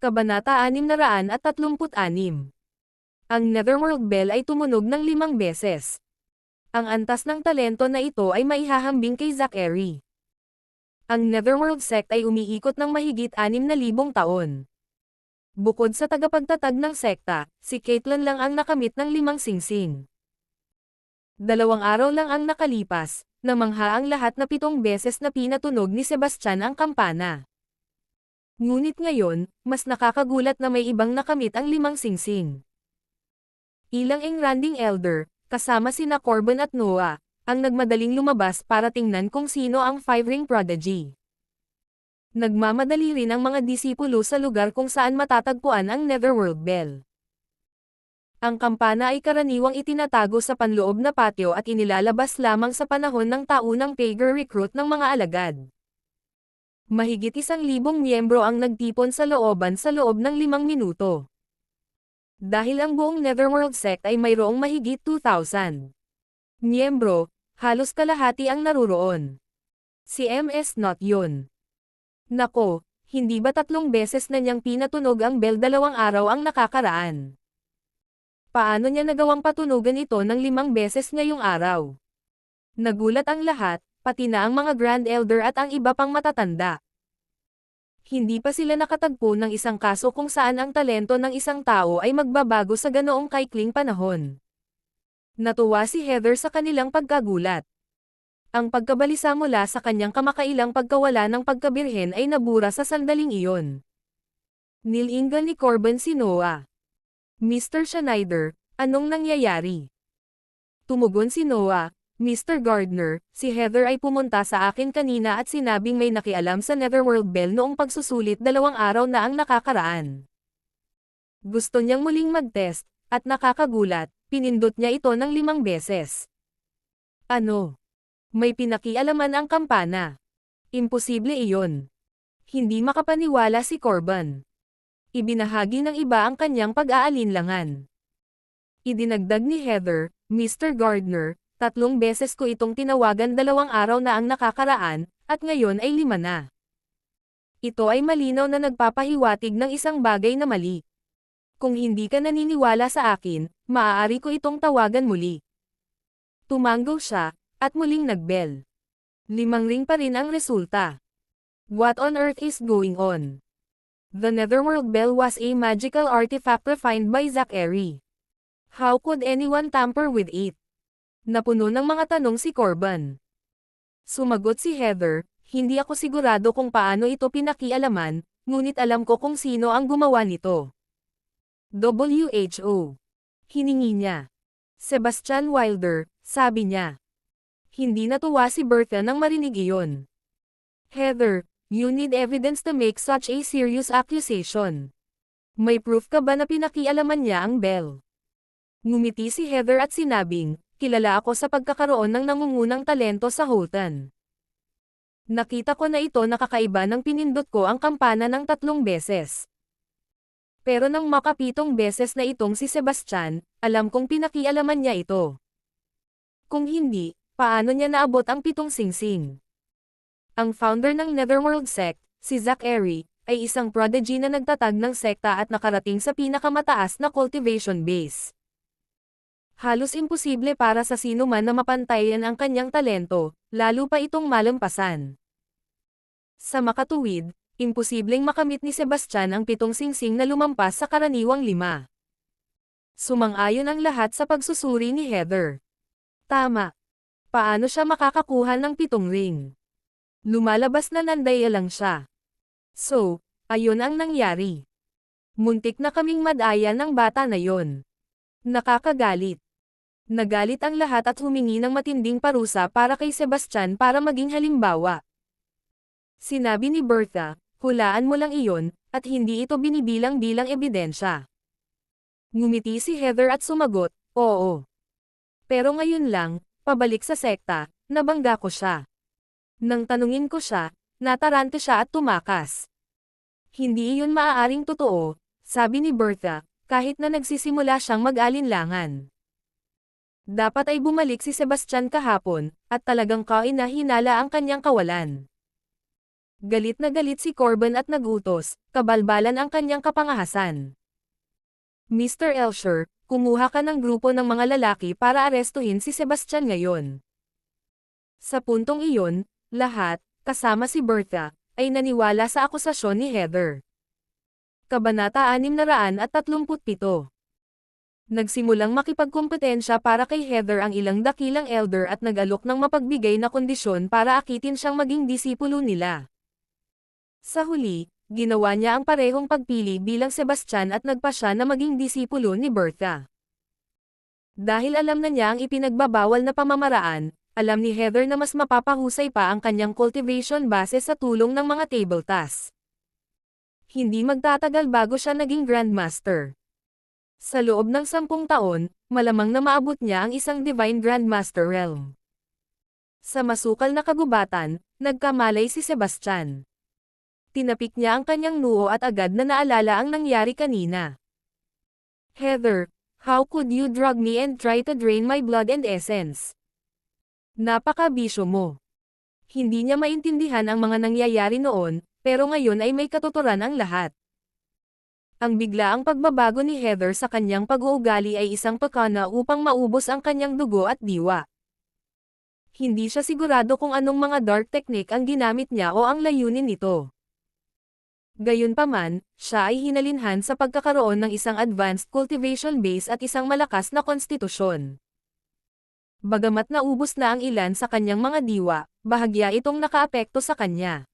Kabanata 636 Ang Netherworld Bell ay tumunog ng limang beses. Ang antas ng talento na ito ay maihahambing kay Zachary. Ang Netherworld Sect ay umiikot ng mahigit 6,000 taon. Bukod sa tagapagtatag ng sekta, si Caitlyn lang ang nakamit ng limang singsing. Dalawang araw lang ang nakalipas, namangha ang lahat na pitong beses na pinatunog ni Sebastian ang kampana. Ngunit ngayon, mas nakakagulat na may ibang nakamit ang limang singsing. Ilang engranding elder, kasama sina Corbin at Noah, ang nagmadaling lumabas para tingnan kung sino ang five-ring prodigy. Nagmamadali rin ang mga disipulo sa lugar kung saan matatagpuan ang Netherworld Bell. Ang kampana ay karaniwang itinatago sa panloob na patio at inilalabas lamang sa panahon ng taunang pager recruit ng mga alagad. Mahigit isang libong miyembro ang nagtipon sa looban sa loob ng limang minuto. Dahil ang buong Netherworld sect ay mayroong mahigit 2,000 miyembro, halos kalahati ang naruroon. Si MS Not yun. Nako, hindi ba tatlong beses na niyang pinatunog ang bell dalawang araw ang nakakaraan? Paano niya nagawang patunugan ito ng limang beses ngayong araw? Nagulat ang lahat, pati na ang mga Grand Elder at ang iba pang matatanda. Hindi pa sila nakatagpo ng isang kaso kung saan ang talento ng isang tao ay magbabago sa ganoong kaikling panahon. Natuwa si Heather sa kanilang pagkagulat. Ang pagkabalisa mula sa kanyang kamakailang pagkawala ng pagkabirhen ay nabura sa sandaling iyon. Nilingan ni Corbin si Noah. Mr. Schneider, anong nangyayari? Tumugon si Noah, Mr. Gardner, si Heather ay pumunta sa akin kanina at sinabing may nakialam sa Netherworld Bell noong pagsusulit dalawang araw na ang nakakaraan. Gusto niyang muling mag-test, at nakakagulat, pinindot niya ito ng limang beses. Ano? May pinakialaman ang kampana. Imposible iyon. Hindi makapaniwala si Corban. Ibinahagi ng iba ang kanyang pag-aalinlangan. Idinagdag ni Heather, Mr. Gardner, tatlong beses ko itong tinawagan dalawang araw na ang nakakaraan, at ngayon ay lima na. Ito ay malinaw na nagpapahiwatig ng isang bagay na mali. Kung hindi ka naniniwala sa akin, maaari ko itong tawagan muli. Tumango siya, at muling nagbel. Limang ring pa rin ang resulta. What on earth is going on? The Netherworld Bell was a magical artifact refined by Zachary. How could anyone tamper with it? Napuno ng mga tanong si Corban. Sumagot si Heather, hindi ako sigurado kung paano ito pinakialaman, ngunit alam ko kung sino ang gumawa nito. WHO. Hiningi niya. Sebastian Wilder, sabi niya. Hindi natuwa si Bertha nang marinig iyon. Heather, you need evidence to make such a serious accusation. May proof ka ba na pinakialaman niya ang Bell? Ngumiti si Heather at sinabing, kilala ako sa pagkakaroon ng nangungunang talento sa Holton. Nakita ko na ito nakakaiba ng pinindot ko ang kampana ng tatlong beses. Pero nang makapitong beses na itong si Sebastian, alam kong pinakialaman niya ito. Kung hindi, Paano niya naabot ang pitong singsing? Ang founder ng Netherworld Sect, si Zachary, ay isang prodigy na nagtatag ng sekta at nakarating sa pinakamataas na cultivation base. Halos imposible para sa sino man na mapantayan ang kanyang talento, lalo pa itong malampasan. Sa makatuwid, imposibleng makamit ni Sebastian ang pitong singsing na lumampas sa karaniwang lima. Sumang-ayon ang lahat sa pagsusuri ni Heather. Tama, Paano siya makakakuha ng pitong ring? Lumalabas na nandaya lang siya. So, ayun ang nangyari. Muntik na kaming madaya ng bata na yon. Nakakagalit. Nagalit ang lahat at humingi ng matinding parusa para kay Sebastian para maging halimbawa. Sinabi ni Bertha, hulaan mo lang iyon, at hindi ito binibilang bilang ebidensya. Ngumiti si Heather at sumagot, oo. Pero ngayon lang, pabalik sa sekta, nabangga ko siya. Nang tanungin ko siya, natarante siya at tumakas. Hindi iyon maaaring totoo, sabi ni Bertha, kahit na nagsisimula siyang mag-alinlangan. Dapat ay bumalik si Sebastian kahapon, at talagang kainahinala ang kanyang kawalan. Galit na galit si Corbin at nagutos, kabalbalan ang kanyang kapangahasan. Mr. Elsher, kumuha ka ng grupo ng mga lalaki para arestuhin si Sebastian ngayon. Sa puntong iyon, lahat, kasama si Bertha, ay naniwala sa akusasyon ni Heather. Kabanata 637 Nagsimulang makipagkumpetensya para kay Heather ang ilang dakilang elder at nag-alok ng mapagbigay na kondisyon para akitin siyang maging disipulo nila. Sa huli, ginawa niya ang parehong pagpili bilang Sebastian at nagpa siya na maging disipulo ni Bertha. Dahil alam na niya ang ipinagbabawal na pamamaraan, alam ni Heather na mas mapapahusay pa ang kanyang cultivation base sa tulong ng mga table tasks. Hindi magtatagal bago siya naging Grandmaster. Sa loob ng sampung taon, malamang na maabot niya ang isang Divine Grandmaster realm. Sa masukal na kagubatan, nagkamalay si Sebastian. Tinapik niya ang kanyang noo at agad na naalala ang nangyari kanina. Heather, how could you drug me and try to drain my blood and essence? Napaka-bisyo mo. Hindi niya maintindihan ang mga nangyayari noon, pero ngayon ay may katuturan ang lahat. Ang biglaang pagbabago ni Heather sa kanyang pag-uugali ay isang pakana upang maubos ang kanyang dugo at diwa. Hindi siya sigurado kung anong mga dark technique ang ginamit niya o ang layunin nito. Gayunpaman, siya ay hinalinhan sa pagkakaroon ng isang advanced cultivation base at isang malakas na konstitusyon. Bagamat naubos na ang ilan sa kanyang mga diwa, bahagya itong nakaapekto sa kanya.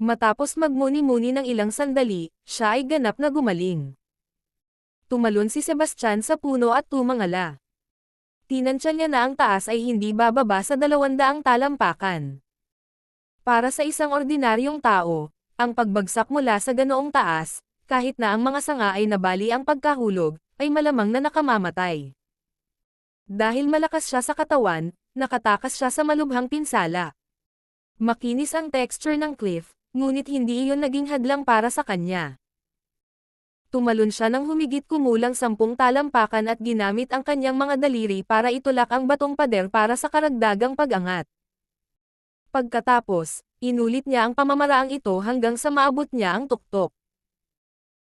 Matapos magmuni-muni ng ilang sandali, siya ay ganap na gumaling. Tumalon si Sebastian sa puno at tumangala. Tinansya niya na ang taas ay hindi bababa sa dalawandaang talampakan. Para sa isang ordinaryong tao, ang pagbagsak mula sa ganoong taas, kahit na ang mga sanga ay nabali ang pagkahulog, ay malamang na nakamamatay. Dahil malakas siya sa katawan, nakatakas siya sa malubhang pinsala. Makinis ang texture ng cliff, ngunit hindi iyon naging hadlang para sa kanya. Tumalon siya ng humigit kumulang sampung talampakan at ginamit ang kanyang mga daliri para itulak ang batong pader para sa karagdagang pag-angat. Pagkatapos, inulit niya ang pamamaraang ito hanggang sa maabot niya ang tuktok.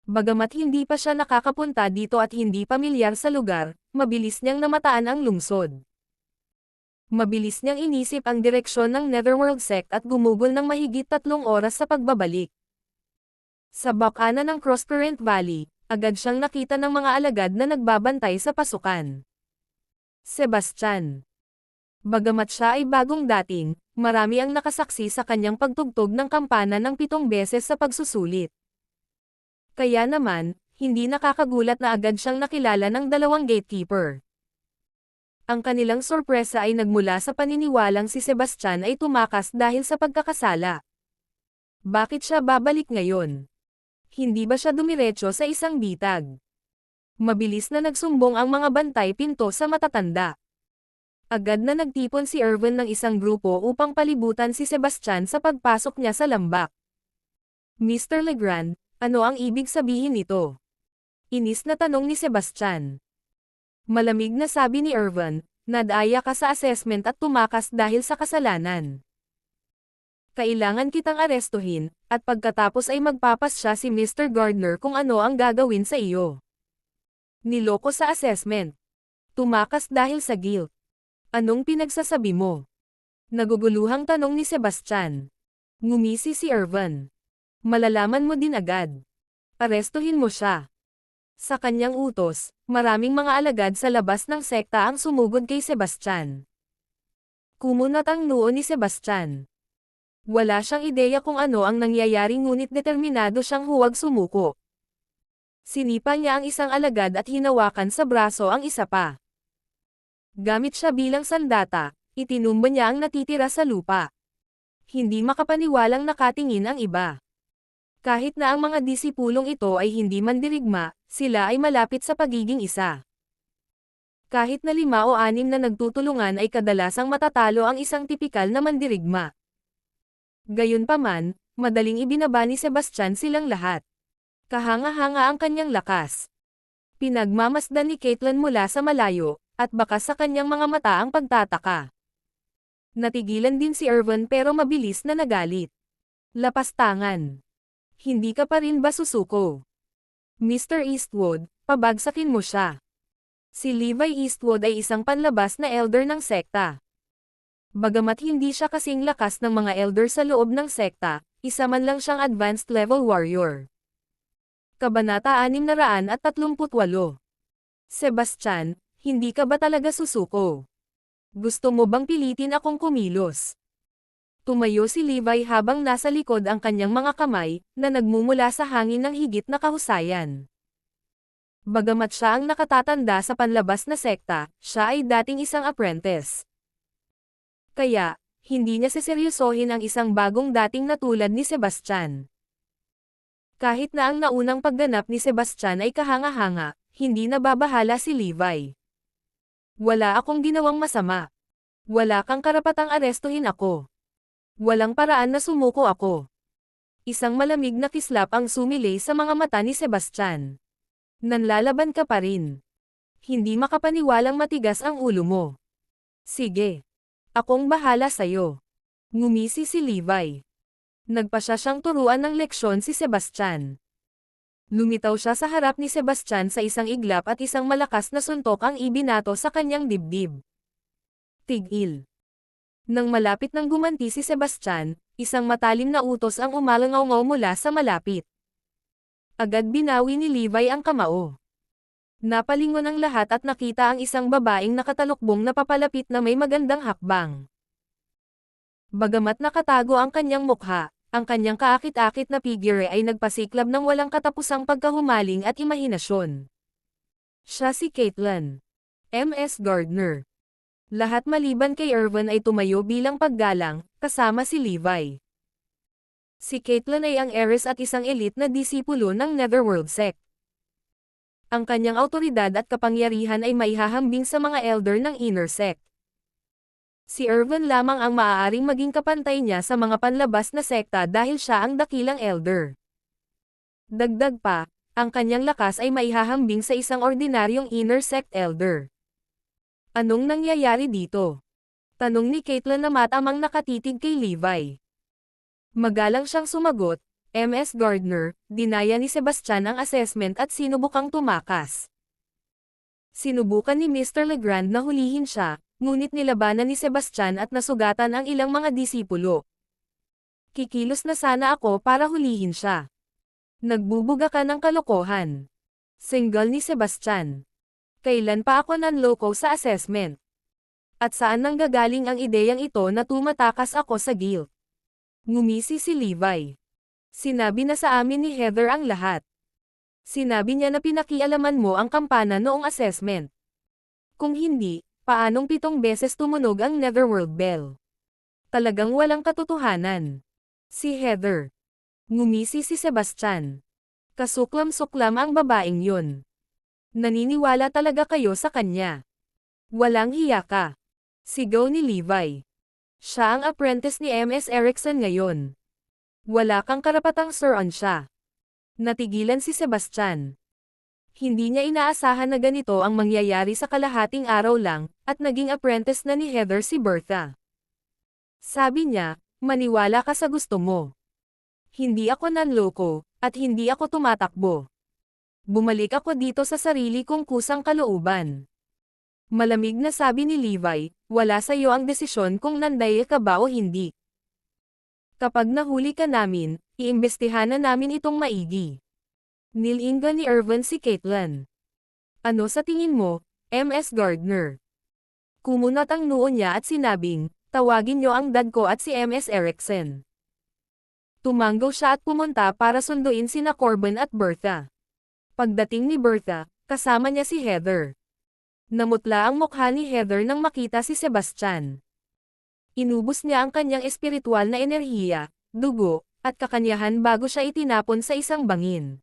Bagamat hindi pa siya nakakapunta dito at hindi pamilyar sa lugar, mabilis niyang namataan ang lungsod. Mabilis niyang inisip ang direksyon ng Netherworld sect at gumugol ng mahigit tatlong oras sa pagbabalik. Sa bakana ng Crosscurrent Valley, agad siyang nakita ng mga alagad na nagbabantay sa pasukan. Sebastian Bagamat siya ay bagong dating, marami ang nakasaksi sa kanyang pagtugtog ng kampana ng pitong beses sa pagsusulit. Kaya naman, hindi nakakagulat na agad siyang nakilala ng dalawang gatekeeper. Ang kanilang sorpresa ay nagmula sa paniniwalang si Sebastian ay tumakas dahil sa pagkakasala. Bakit siya babalik ngayon? Hindi ba siya dumiretso sa isang bitag? Mabilis na nagsumbong ang mga bantay pinto sa matatanda. Agad na nagtipon si Irvin ng isang grupo upang palibutan si Sebastian sa pagpasok niya sa lambak. Mr. Legrand, ano ang ibig sabihin nito? Inis na tanong ni Sebastian. Malamig na sabi ni Irvin, nadaya ka sa assessment at tumakas dahil sa kasalanan. Kailangan kitang arestuhin, at pagkatapos ay magpapas siya si Mr. Gardner kung ano ang gagawin sa iyo. Niloko sa assessment. Tumakas dahil sa guilt. Anong pinagsasabi mo? Naguguluhang tanong ni Sebastian. Ngumisi si Irvin. Malalaman mo din agad. Arestuhin mo siya. Sa kanyang utos, maraming mga alagad sa labas ng sekta ang sumugod kay Sebastian. Kumunat ang noo ni Sebastian. Wala siyang ideya kung ano ang nangyayari ngunit determinado siyang huwag sumuko. Sinipa niya ang isang alagad at hinawakan sa braso ang isa pa. Gamit siya bilang sandata, itinumba niya ang natitira sa lupa. Hindi makapaniwalang nakatingin ang iba. Kahit na ang mga disipulong ito ay hindi mandirigma, sila ay malapit sa pagiging isa. Kahit na lima o anim na nagtutulungan ay kadalasang matatalo ang isang tipikal na mandirigma. Gayunpaman, madaling ibinaba ni Sebastian silang lahat. Kahanga-hanga ang kanyang lakas. Pinagmamasdan ni Caitlin mula sa malayo, at baka sa kanyang mga mata ang pagtataka. Natigilan din si Irvin pero mabilis na nagalit. Lapastangan. Hindi ka pa rin ba susuko? Mr. Eastwood, pabagsakin mo siya. Si Levi Eastwood ay isang panlabas na elder ng sekta. Bagamat hindi siya kasing lakas ng mga elder sa loob ng sekta, isa man lang siyang advanced level warrior. Kabanata 638 Sebastian, hindi ka ba talaga susuko? Gusto mo bang pilitin akong kumilos? Tumayo si Levi habang nasa likod ang kanyang mga kamay, na nagmumula sa hangin ng higit na kahusayan. Bagamat siya ang nakatatanda sa panlabas na sekta, siya ay dating isang apprentice. Kaya, hindi niya seseryosohin ang isang bagong dating na tulad ni Sebastian. Kahit na ang naunang pagganap ni Sebastian ay kahanga-hanga, hindi nababahala si Levi. Wala akong ginawang masama. Wala kang karapatang arestuhin ako. Walang paraan na sumuko ako. Isang malamig na kislap ang sumilay sa mga mata ni Sebastian. Nanlalaban ka pa rin. Hindi makapaniwalang matigas ang ulo mo. Sige. Akong bahala sa'yo. Ngumisi si Levi. Nagpa siya siyang turuan ng leksyon si Sebastian. Lumitaw siya sa harap ni Sebastian sa isang iglap at isang malakas na suntok ang ibinato sa kanyang dibdib. Tigil. Nang malapit nang gumanti si Sebastian, isang matalim na utos ang umalangaw mula sa malapit. Agad binawi ni Levi ang kamao. Napalingon ang lahat at nakita ang isang babaeng nakatalukbong na papalapit na may magandang hakbang. Bagamat nakatago ang kanyang mukha, ang kanyang kaakit-akit na figure ay nagpasiklab ng walang katapusang pagkahumaling at imahinasyon. Siya si Caitlin. M.S. Gardner. Lahat maliban kay Irvin ay tumayo bilang paggalang, kasama si Levi. Si Caitlin ay ang heiress at isang elite na disipulo ng Netherworld sect. Ang kanyang autoridad at kapangyarihan ay maihahambing sa mga elder ng inner sect. Si Irvin lamang ang maaaring maging kapantay niya sa mga panlabas na sekta dahil siya ang dakilang elder. Dagdag pa, ang kanyang lakas ay maihahambing sa isang ordinaryong inner sect elder. Anong nangyayari dito? Tanong ni Caitlin na matamang nakatitig kay Levi. Magalang siyang sumagot, MS Gardner, dinaya ni Sebastian ang assessment at sinubukang tumakas. Sinubukan ni Mr. Legrand na hulihin siya, ngunit nilabanan ni Sebastian at nasugatan ang ilang mga disipulo. Kikilos na sana ako para hulihin siya. Nagbubuga ka ng kalokohan. Single ni Sebastian. Kailan pa ako nanloko sa assessment? At saan nanggagaling ang ideyang ito na tumatakas ako sa guilt? Ngumisi si Levi. Sinabi na sa amin ni Heather ang lahat. Sinabi niya na pinakialaman mo ang kampana noong assessment. Kung hindi, paanong pitong beses tumunog ang Netherworld Bell? Talagang walang katotohanan. Si Heather. Ngumisi si Sebastian. Kasuklam-suklam ang babaeng yun. Naniniwala talaga kayo sa kanya. Walang hiya ka. Sigaw ni Levi. Siya ang apprentice ni MS Erickson ngayon. Wala kang karapatang suran siya. Natigilan si Sebastian. Hindi niya inaasahan na ganito ang mangyayari sa kalahating araw lang, at naging apprentice na ni Heather si Bertha. Sabi niya, maniwala ka sa gusto mo. Hindi ako nanloko, at hindi ako tumatakbo. Bumalik ako dito sa sarili kong kusang kalooban. Malamig na sabi ni Levi, wala sa iyo ang desisyon kung nanday ka ba o hindi. Kapag nahuli ka namin, iimbestihan na namin itong maigi. Nilinga ni Irvin si Caitlin. Ano sa tingin mo, MS Gardner? Kumunat ang noo niya at sinabing, tawagin niyo ang dad ko at si MS Erickson. Tumanggaw siya at pumunta para sunduin sina Corbin at Bertha. Pagdating ni Bertha, kasama niya si Heather. Namutla ang mukha ni Heather nang makita si Sebastian. Inubos niya ang kanyang espiritual na enerhiya, dugo, at kakanyahan bago siya itinapon sa isang bangin.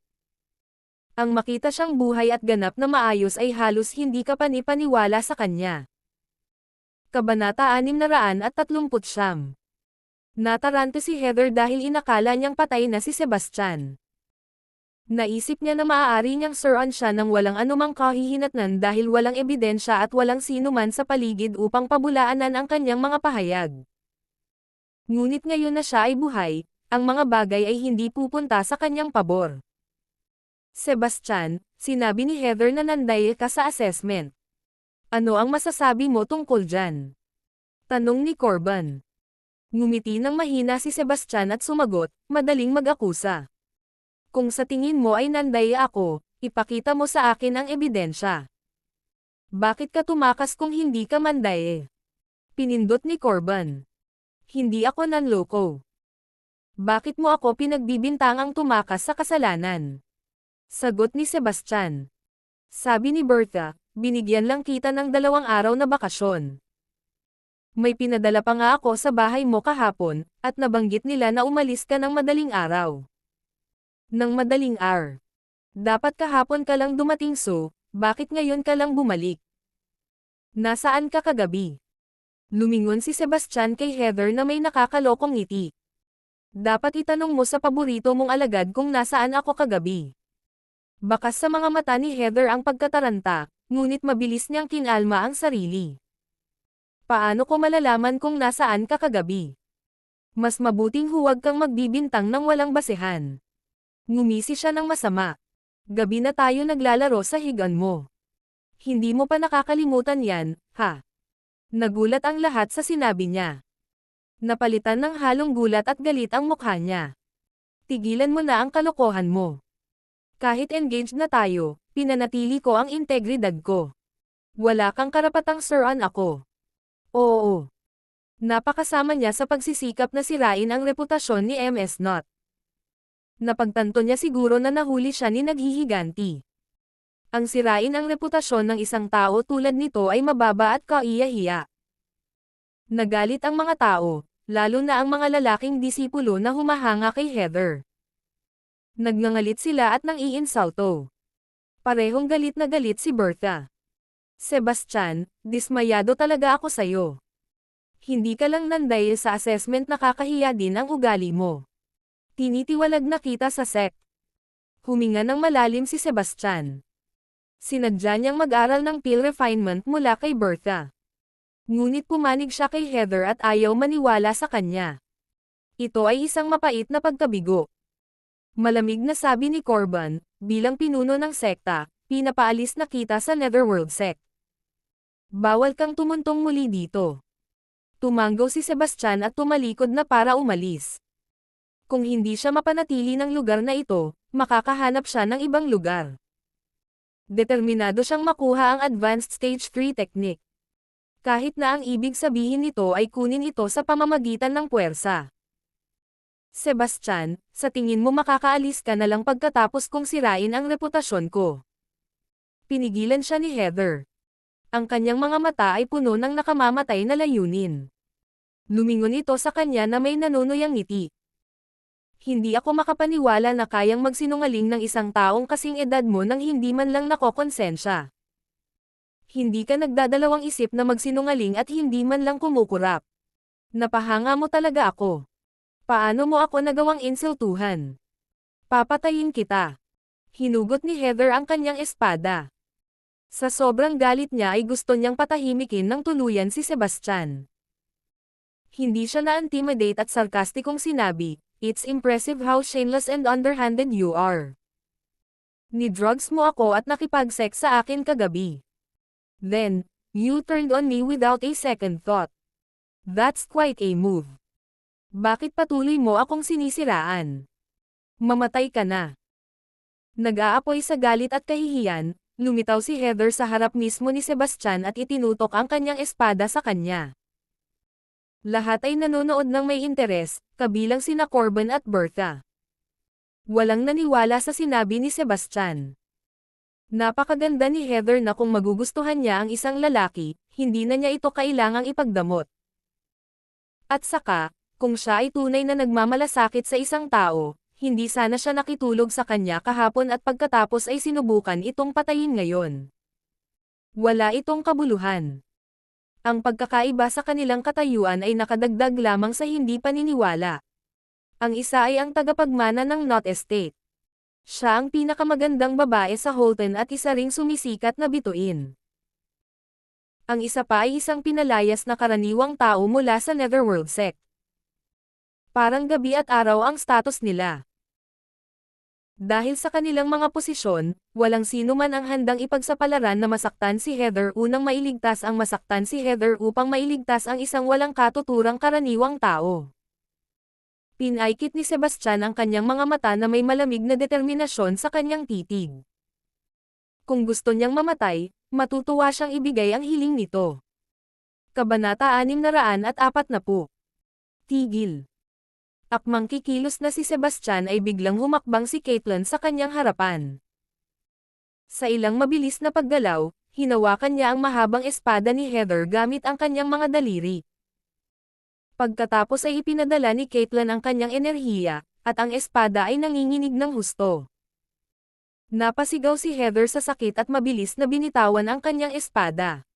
Ang makita siyang buhay at ganap na maayos ay halos hindi ka panipaniwala sa kanya. Kabanata 639 Natarante si Heather dahil inakala niyang patay na si Sebastian. Naisip niya na maaari niyang suran siya ng walang anumang kahihinatnan dahil walang ebidensya at walang sino man sa paligid upang pabulaanan ang kanyang mga pahayag. Ngunit ngayon na siya ay buhay, ang mga bagay ay hindi pupunta sa kanyang pabor. Sebastian, sinabi ni Heather na nanday ka sa assessment. Ano ang masasabi mo tungkol dyan? Tanong ni Corbin. Ngumiti ng mahina si Sebastian at sumagot, madaling mag-akusa. Kung sa tingin mo ay nanday ako, ipakita mo sa akin ang ebidensya. Bakit ka tumakas kung hindi ka manday? Pinindot ni Corbin. Hindi ako nanloko. Bakit mo ako pinagbibintangang tumakas sa kasalanan? Sagot ni Sebastian. Sabi ni Bertha, binigyan lang kita ng dalawang araw na bakasyon. May pinadala pa nga ako sa bahay mo kahapon, at nabanggit nila na umalis ka ng madaling araw. Nang madaling hour. Dapat kahapon ka lang dumating so, bakit ngayon ka lang bumalik? Nasaan ka kagabi? Lumingon si Sebastian kay Heather na may nakakalokong ngiti. Dapat itanong mo sa paborito mong alagad kung nasaan ako kagabi. Bakas sa mga mata ni Heather ang pagkataranta, ngunit mabilis niyang kinalma ang sarili. Paano ko malalaman kung nasaan ka kagabi? Mas mabuting huwag kang magbibintang ng walang basehan. Ngumisi siya ng masama. Gabi na tayo naglalaro sa higan mo. Hindi mo pa nakakalimutan yan, ha? Nagulat ang lahat sa sinabi niya. Napalitan ng halong gulat at galit ang mukha niya. Tigilan mo na ang kalokohan mo. Kahit engaged na tayo, pinanatili ko ang integridad ko. Wala kang karapatang suran ako. Oo. Napakasama niya sa pagsisikap na sirain ang reputasyon ni MS Not. Napagtanto niya siguro na nahuli siya ni naghihiganti. Ang sirain ang reputasyon ng isang tao tulad nito ay mababa at kaiyahiya. Nagalit ang mga tao, lalo na ang mga lalaking disipulo na humahanga kay Heather. Nagngangalit sila at nang iinsulto. Parehong galit na galit si Bertha. Sebastian, dismayado talaga ako sa'yo. Hindi ka lang nanday sa assessment nakakahiya din ang ugali mo. Tinitiwalag na kita sa sect. Huminga ng malalim si Sebastian. Sinadya niyang mag-aral ng pill refinement mula kay Bertha. Ngunit pumanig siya kay Heather at ayaw maniwala sa kanya. Ito ay isang mapait na pagkabigo. Malamig na sabi ni Corban, bilang pinuno ng sekta, pinapaalis na kita sa Netherworld sect. Bawal kang tumuntong muli dito. Tumanggaw si Sebastian at tumalikod na para umalis. Kung hindi siya mapanatili ng lugar na ito, makakahanap siya ng ibang lugar determinado siyang makuha ang Advanced Stage 3 technique. Kahit na ang ibig sabihin nito ay kunin ito sa pamamagitan ng puwersa. Sebastian, sa tingin mo makakaalis ka na lang pagkatapos kong sirain ang reputasyon ko. Pinigilan siya ni Heather. Ang kanyang mga mata ay puno ng nakamamatay na layunin. Lumingon ito sa kanya na may nanunuyang ngiti hindi ako makapaniwala na kayang magsinungaling ng isang taong kasing edad mo nang hindi man lang nakokonsensya. Hindi ka nagdadalawang isip na magsinungaling at hindi man lang kumukurap. Napahanga mo talaga ako. Paano mo ako nagawang insultuhan? Papatayin kita. Hinugot ni Heather ang kanyang espada. Sa sobrang galit niya ay gusto niyang patahimikin ng tuluyan si Sebastian. Hindi siya na-intimidate at sarkastikong sinabi, It's impressive how shameless and underhanded you are. Ni-drugs mo ako at nakipag-sex sa akin kagabi. Then, you turned on me without a second thought. That's quite a move. Bakit patuloy mo akong sinisiraan? Mamatay ka na. Nag-aapoy sa galit at kahihiyan, lumitaw si Heather sa harap mismo ni Sebastian at itinutok ang kanyang espada sa kanya. Lahat ay nanonood ng may interes, kabilang sina Corbin at Bertha. Walang naniwala sa sinabi ni Sebastian. Napakaganda ni Heather na kung magugustuhan niya ang isang lalaki, hindi na niya ito kailangang ipagdamot. At saka, kung siya ay tunay na nagmamalasakit sa isang tao, hindi sana siya nakitulog sa kanya kahapon at pagkatapos ay sinubukan itong patayin ngayon. Wala itong kabuluhan. Ang pagkakaiba sa kanilang katayuan ay nakadagdag lamang sa hindi paniniwala. Ang isa ay ang tagapagmana ng Knot Estate. Siya ang pinakamagandang babae sa Holton at isa ring sumisikat na bituin. Ang isa pa ay isang pinalayas na karaniwang tao mula sa Netherworld sect. Parang gabi at araw ang status nila. Dahil sa kanilang mga posisyon, walang sino man ang handang ipagsapalaran na masaktan si Heather unang mailigtas ang masaktan si Heather upang mailigtas ang isang walang katuturang karaniwang tao. Pinaikit ni Sebastian ang kanyang mga mata na may malamig na determinasyon sa kanyang titig. Kung gusto niyang mamatay, matutuwa siyang ibigay ang hiling nito. Kabanata 640 Tigil Akmang kikilos na si Sebastian ay biglang humakbang si Caitlyn sa kanyang harapan. Sa ilang mabilis na paggalaw, hinawakan niya ang mahabang espada ni Heather gamit ang kanyang mga daliri. Pagkatapos ay ipinadala ni Caitlyn ang kanyang enerhiya, at ang espada ay nanginginig ng husto. Napasigaw si Heather sa sakit at mabilis na binitawan ang kanyang espada.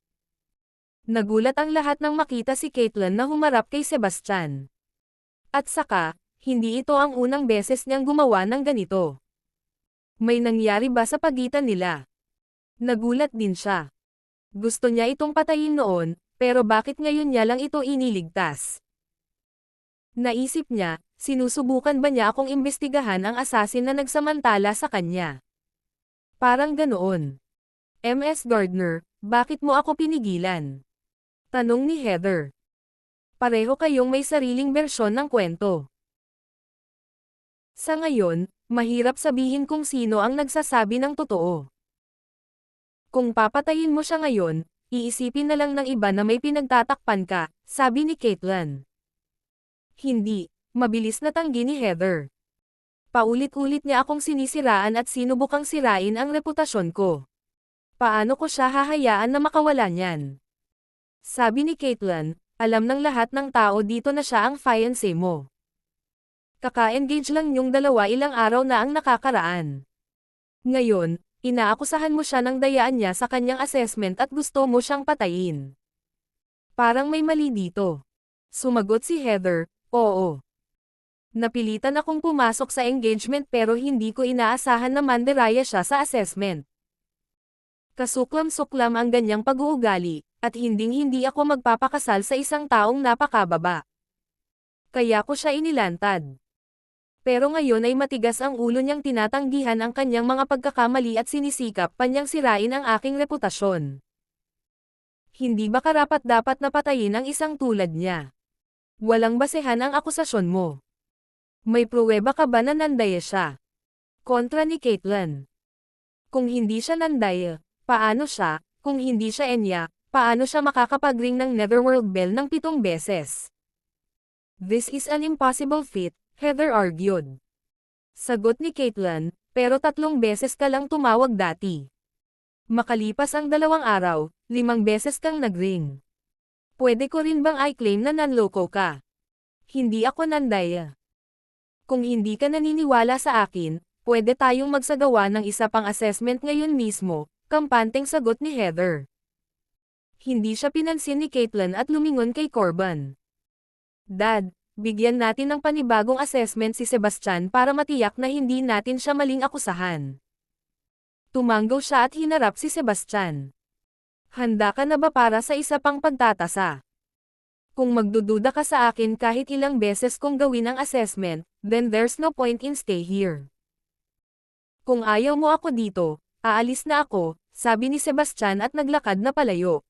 Nagulat ang lahat nang makita si Caitlyn na humarap kay Sebastian. At saka, hindi ito ang unang beses niyang gumawa ng ganito. May nangyari ba sa pagitan nila? Nagulat din siya. Gusto niya itong patayin noon, pero bakit ngayon niya lang ito iniligtas? Naisip niya, sinusubukan ba niya akong imbestigahan ang asasin na nagsamantala sa kanya? Parang ganoon. MS Gardner, bakit mo ako pinigilan? Tanong ni Heather pareho kayong may sariling bersyon ng kwento. Sa ngayon, mahirap sabihin kung sino ang nagsasabi ng totoo. Kung papatayin mo siya ngayon, iisipin na lang ng iba na may pinagtatakpan ka, sabi ni Caitlin. Hindi, mabilis na tanggi ni Heather. Paulit-ulit niya akong sinisiraan at sinubukang sirain ang reputasyon ko. Paano ko siya hahayaan na makawala niyan? Sabi ni Caitlin, alam ng lahat ng tao dito na siya ang fiancé mo. Kaka-engage lang yung dalawa ilang araw na ang nakakaraan. Ngayon, inaakusahan mo siya ng dayaan niya sa kanyang assessment at gusto mo siyang patayin. Parang may mali dito. Sumagot si Heather, oo. Napilitan akong pumasok sa engagement pero hindi ko inaasahan na manderaya siya sa assessment. Kasuklam-suklam ang ganyang pag-uugali, at hinding-hindi ako magpapakasal sa isang taong napakababa. Kaya ko siya inilantad. Pero ngayon ay matigas ang ulo niyang tinatanggihan ang kanyang mga pagkakamali at sinisikap pa niyang sirain ang aking reputasyon. Hindi ba karapat dapat na patayin ang isang tulad niya? Walang basehan ang akusasyon mo. May pruweba ka ba na nandaya siya? Kontra ni Caitlin. Kung hindi siya nandaya, paano siya, kung hindi siya Enya, paano siya makakapagring ng Netherworld Bell ng pitong beses? This is an impossible feat, Heather argued. Sagot ni Caitlin, pero tatlong beses ka lang tumawag dati. Makalipas ang dalawang araw, limang beses kang nagring. Pwede ko rin bang i-claim na nanloko ka? Hindi ako nandaya. Kung hindi ka naniniwala sa akin, pwede tayong magsagawa ng isa pang assessment ngayon mismo, kampanteng sagot ni Heather. Hindi siya pinansin ni Caitlin at lumingon kay Corbin. Dad, bigyan natin ng panibagong assessment si Sebastian para matiyak na hindi natin siya maling akusahan. Tumanggaw siya at hinarap si Sebastian. Handa ka na ba para sa isa pang pagtatasa? Kung magdududa ka sa akin kahit ilang beses kong gawin ang assessment, then there's no point in stay here. Kung ayaw mo ako dito, aalis na ako, sabi ni Sebastian at naglakad na palayo.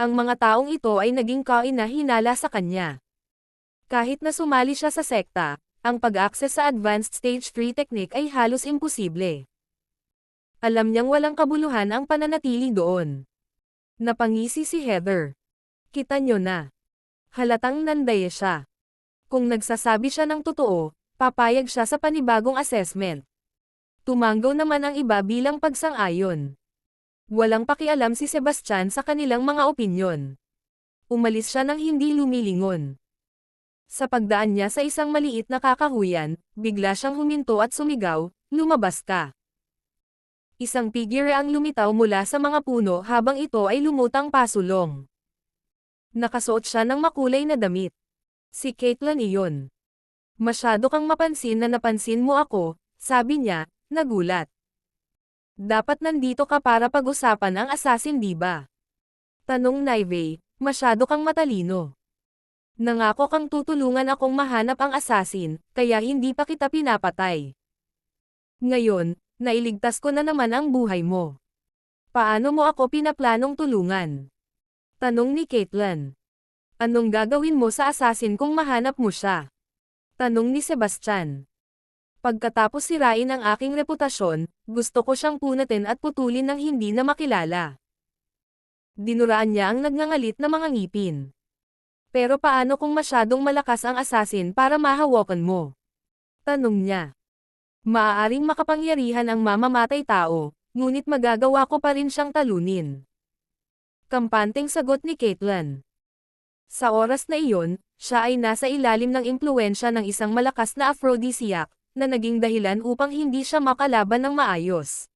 Ang mga taong ito ay naging kaina-hinala sa kanya. Kahit na sumali siya sa sekta, ang pag-access sa advanced stage 3 technique ay halos imposible. Alam niyang walang kabuluhan ang pananatili doon. Napangisi si Heather. Kita niyo na. Halatang nandaya siya. Kung nagsasabi siya ng totoo, papayag siya sa panibagong assessment. Tumanggaw naman ang iba bilang pagsang-ayon. Walang pakialam si Sebastian sa kanilang mga opinyon. Umalis siya nang hindi lumilingon. Sa pagdaan niya sa isang maliit na kakahuyan, bigla siyang huminto at sumigaw, lumabas ka. Isang figure ang lumitaw mula sa mga puno habang ito ay lumutang pasulong. Nakasuot siya ng makulay na damit. Si Caitlyn iyon. Masyado kang mapansin na napansin mo ako, sabi niya, nagulat. Dapat nandito ka para pag-usapan ang assassin di ba? Tanong Naive, masyado kang matalino. Nangako kang tutulungan akong mahanap ang assassin, kaya hindi pa kita pinapatay. Ngayon, nailigtas ko na naman ang buhay mo. Paano mo ako pinaplanong tulungan? Tanong ni Caitlin. Anong gagawin mo sa assassin kung mahanap mo siya? Tanong ni Sebastian. Pagkatapos sirain ang aking reputasyon, gusto ko siyang punatin at putulin ng hindi na makilala. Dinuraan niya ang nagngangalit na mga ngipin. Pero paano kung masyadong malakas ang assassin para mahawakan mo? Tanong niya. Maaaring makapangyarihan ang mamamatay tao, ngunit magagawa ko pa rin siyang talunin. Kampanteng sagot ni Caitlin. Sa oras na iyon, siya ay nasa ilalim ng impluensya ng isang malakas na aphrodisiac, na naging dahilan upang hindi siya makalaban ng maayos.